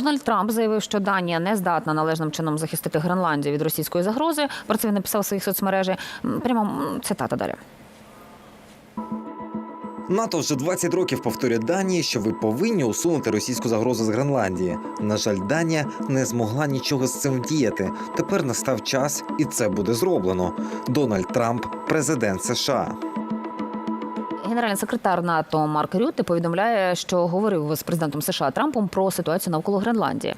Дональд Трамп заявив, що Данія не здатна належним чином захистити Гренландію від російської загрози. Про це він написав у своїх соцмережі. Прямо цитата далі. НАТО вже 20 років повторює Данії, що ви повинні усунути російську загрозу з Гренландії. На жаль, Данія не змогла нічого з цим діяти. Тепер настав час, і це буде зроблено. Дональд Трамп, президент США. Генеральний секретар НАТО Марк Рютте повідомляє, що говорив з президентом США Трампом про ситуацію навколо Гренландії.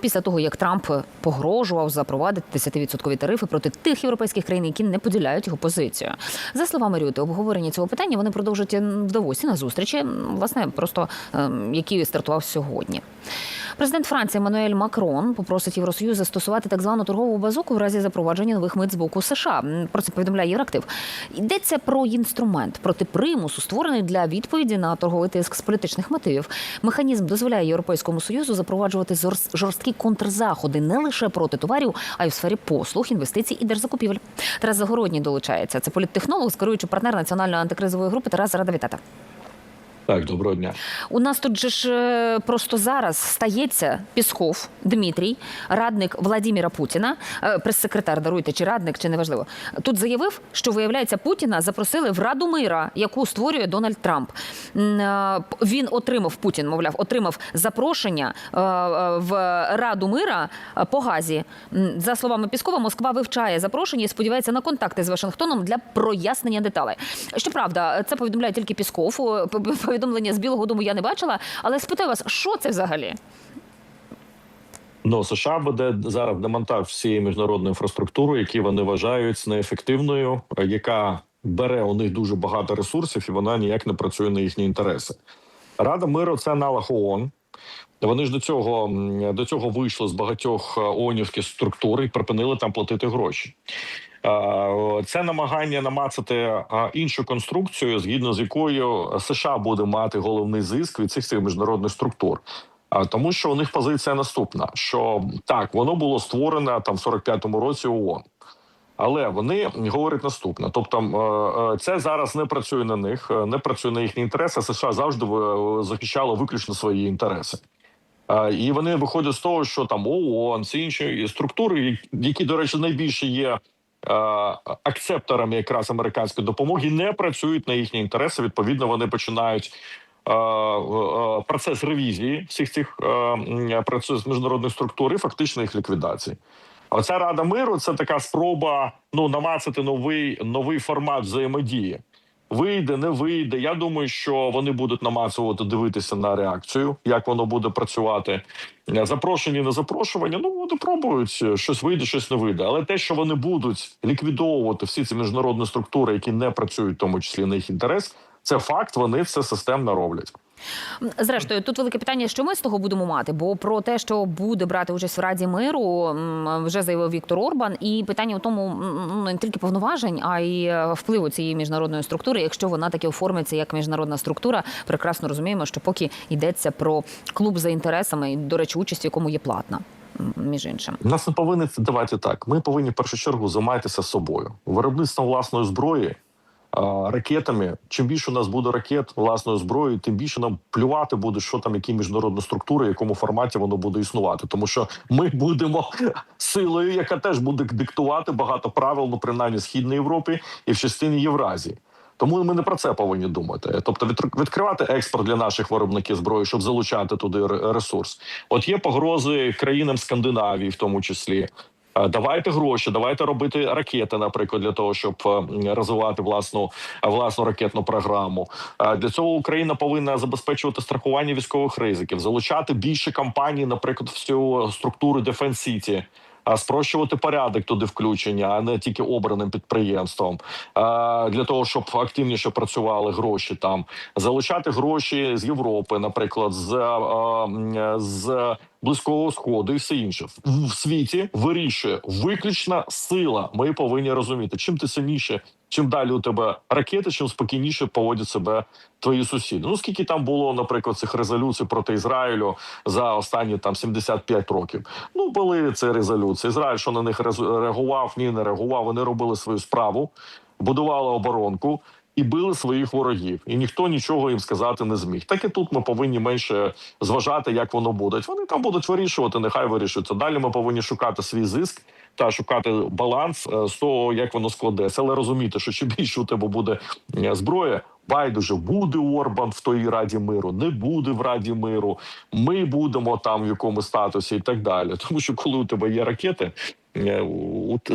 Після того, як Трамп погрожував запровадити 10% тарифи проти тих європейських країн, які не поділяють його позицію. За словами Рюти, обговорення цього питання вони продовжують в Давосі на зустрічі, власне, просто які стартував сьогодні. Президент Франції Еммануель Макрон попросить Євросоюз застосувати так звану торгову базуку в разі запровадження нових мит з боку США. Про це повідомляє Євроактив. Йдеться про інструмент проти примусу, створений для відповіді на торговий тиск з політичних мотивів. Механізм дозволяє Європейському союзу запроваджувати жорсткі контрзаходи не лише проти товарів, а й в сфері послуг, інвестицій і держзакупівель. Тарас Загородній долучається. Це політтехнолог, скеруючий партнер національної антикризової групи. Тарас рада. Так, доброго дня. У нас тут же ж е, просто зараз стається Пісков Дмитрій, радник Владіміра Путіна, е, прес-секретар, даруйте, чи радник, чи неважливо. Тут заявив, що виявляється, Путіна запросили в Раду мира, яку створює Дональд Трамп. Е, Він отримав Путін, мовляв, отримав запрошення в Раду мира по газі. За словами Піскова, Москва вивчає запрошення і сподівається на контакти з Вашингтоном для прояснення деталей. Щоправда, це повідомляє тільки Пісков. Повідомлення з Білого Дому я не бачила, але спитаю вас, що це взагалі? Ну США веде зараз демонтаж всієї міжнародної інфраструктури, які вони вважають неефективною, яка бере у них дуже багато ресурсів, і вона ніяк не працює на їхні інтереси. Рада миру це аналог ООН. Вони ж до цього до цього вийшли з багатьох е, ООНівських структур і припинили там платити гроші. Е, Це намагання намацати е, іншу конструкцію, згідно з якою США буде мати головний зиск від цих цих міжнародних структур. Тому, що у них позиція наступна: що так, воно було створене там в 45-му році ООН. Але вони говорять наступне: тобто, це зараз не працює на них, не працює на їхні інтереси. США завжди захищало виключно свої інтереси. І вони виходять з того, що там ООН, всі інші структури, які, до речі, найбільше є акцепторами якраз американської допомоги, не працюють на їхні інтереси. Відповідно, вони починають. Процес ревізії всіх цих м, процесів міжнародних структур і фактично їх ліквідації. А Оця рада миру це така спроба ну намацати новий новий формат взаємодії. Вийде, не вийде. Я думаю, що вони будуть намацувати дивитися на реакцію, як воно буде працювати. Е, Запрошені, не запрошування. Ну вони пробують е, щось вийде, щось не вийде. Але те, що вони будуть ліквідовувати всі ці міжнародні структури, які не працюють, в тому числі на їх інтерес, це факт. Вони це системно роблять. Зрештою, тут велике питання, що ми з того будемо мати, бо про те, що буде брати участь в Раді миру, вже заявив Віктор Орбан. І питання в тому ну, не тільки повноважень, а й е, впливу цієї міжнародної структури. Якщо вона таки оформиться як міжнародна структура, прекрасно розуміємо, що поки йдеться про клуб за інтересами, до речі, участь в якому є платна. Між іншим, Нас не повинні це давати так. Ми повинні в першу чергу займатися собою. Виробництвом власної зброї, ракетами. Чим більше у нас буде ракет власної зброї, тим більше нам плювати буде, що там, які міжнародні структури, в якому форматі воно буде існувати. Тому що ми будемо силою, яка теж буде диктувати багато правил, ну принаймні в східній Європі і в частині Євразії. Тому ми не про це повинні думати. Тобто, відкр- відкривати експорт для наших виробників зброї, щоб залучати туди ресурс. От є погрози країнам Скандинавії, в тому числі. Е, Давайте гроші, давайте робити ракети, наприклад, для того, щоб е, розвивати власну власну ракетну програму. Е, Для цього Україна повинна забезпечувати страхування військових ризиків, залучати більше компаній, наприклад, всю структуру Defense City, спрощувати порядок туди включення, а не тільки обраним підприємством, е, для того, щоб активніше працювали гроші там, залучати гроші з Європи, наприклад, з, е, з близького сходу і все інше в світі вирішує виключна сила. Ми повинні розуміти, чим ти сильніше, чим далі у тебе ракети, чим спокійніше поводять себе твої сусіди. Ну скільки там було, наприклад, цих резолюцій проти Ізраїлю за останні там 75 років. Ну були ці резолюції. Ізраїль, що на них реагував, ні, не реагував. Вони робили свою справу, будували оборонку. І били своїх ворогів, і ніхто нічого їм сказати не зміг. Так і тут ми повинні менше зважати, як воно буде. Вони там будуть вирішувати, нехай вирішується. Далі ми повинні шукати свій зиск та шукати баланс е, з того, як воно складеться, але розуміти, що чим більше у тебе буде е, зброя. Байдуже буде Орбан в тої раді миру, не буде в раді миру. Ми будемо там в якому статусі і так далі. Тому що коли у тебе є ракети, е,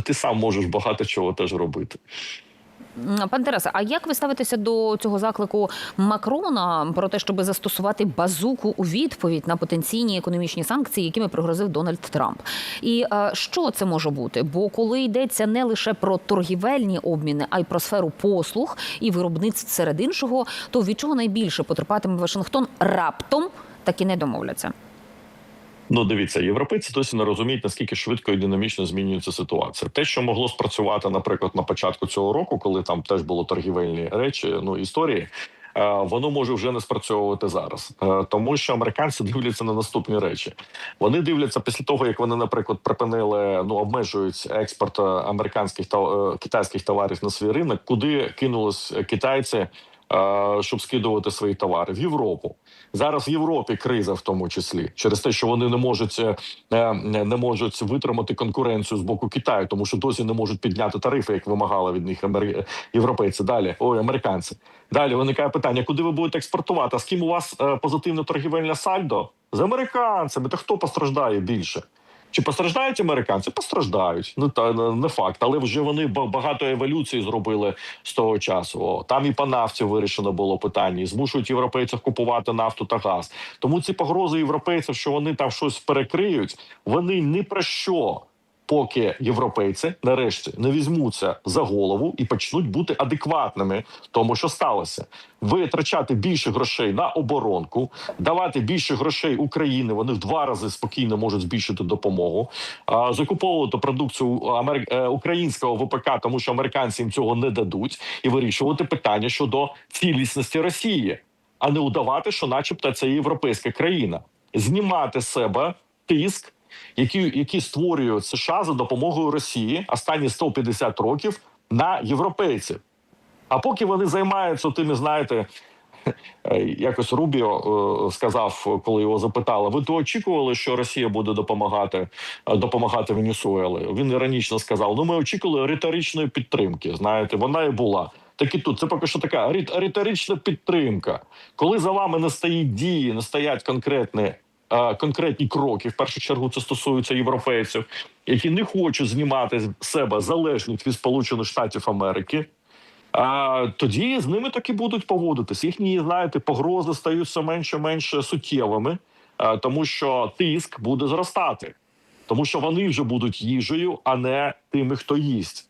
ти сам можеш багато чого теж робити. Пан Тарасе, а як ви ставитеся до цього заклику Макрона про те, щоб застосувати базуку у відповідь на потенційні економічні санкції, якими пригрозив Дональд Трамп? І е, що це може бути? Бо коли йдеться не лише про торгівельні обміни, а й про сферу послуг і виробництв серед іншого, то від чого найбільше потерпатиме Вашингтон раптом таки не домовляться? Ну, дивіться, європейці досі не розуміють, наскільки швидко і динамічно змінюється ситуація. Те, що могло спрацювати, наприклад, на початку цього року, коли там теж було торгівельні речі, ну історії. е, Воно може вже не спрацьовувати зараз, Е, тому що американці дивляться на наступні речі. Вони дивляться після того, як вони, наприклад, припинили ну обмежують експорт е, американських та китайських товарів на свій ринок, куди кинулись китайці, щоб скидувати свої товари в Європу. Зараз в Європі криза, в тому числі, через те, що вони не можуть е, е, не можуть витримати конкуренцію з боку Китаю, тому що досі не можуть підняти тарифи, як вимагали від них європейці. Далі ой, американці. Далі виникає питання: куди ви будете експортувати? А з ким у вас е, позитивне торгівельне сальдо? З американцями. Та хто постраждає більше? Чи постраждають американці? Постраждають. Ну та не факт, але вже вони ба- багато еволюцій зробили з того часу. О, там і по нафті вирішено було питання, і змушують європейців купувати нафту та газ. Тому ці погрози європейців, що вони там щось перекриють, вони ні про що. Поки європейці нарешті не візьмуться за голову і почнуть бути адекватними тому, що сталося, витрачати більше грошей на оборонку, давати більше грошей Україні. Вони в два рази спокійно можуть збільшити допомогу, закуповувати продукцію е, українського ВПК, тому що американці їм цього не дадуть, і вирішувати питання щодо цілісності Росії, а не удавати, що, начебто, це європейська країна, знімати з себе тиск які, які створює США за допомогою Росії останні 150 років на європейців. А поки вони займаються тими, знаєте, якось Рубіо е, сказав, коли його запитали: ви то очікували, що Росія буде допомагати е, допомагати Венесуелі? Він іронічно сказав: Ну, ми очікували риторичної підтримки. Знаєте, вона і була. Так і тут це поки що така рит- риторична підтримка. Коли за вами не стоїть дії, не стоять конкретні конкретні кроки. В першу чергу це стосується європейців, які не хочуть знімати з себе залежність від Сполучених Штатів Америки. А тоді з ними таки будуть поводитись. Їхні, знаєте, погрози стають все менше менше суттєвими, е, тому що тиск буде зростати, тому що вони вже будуть їжею, а не тими, хто їсть.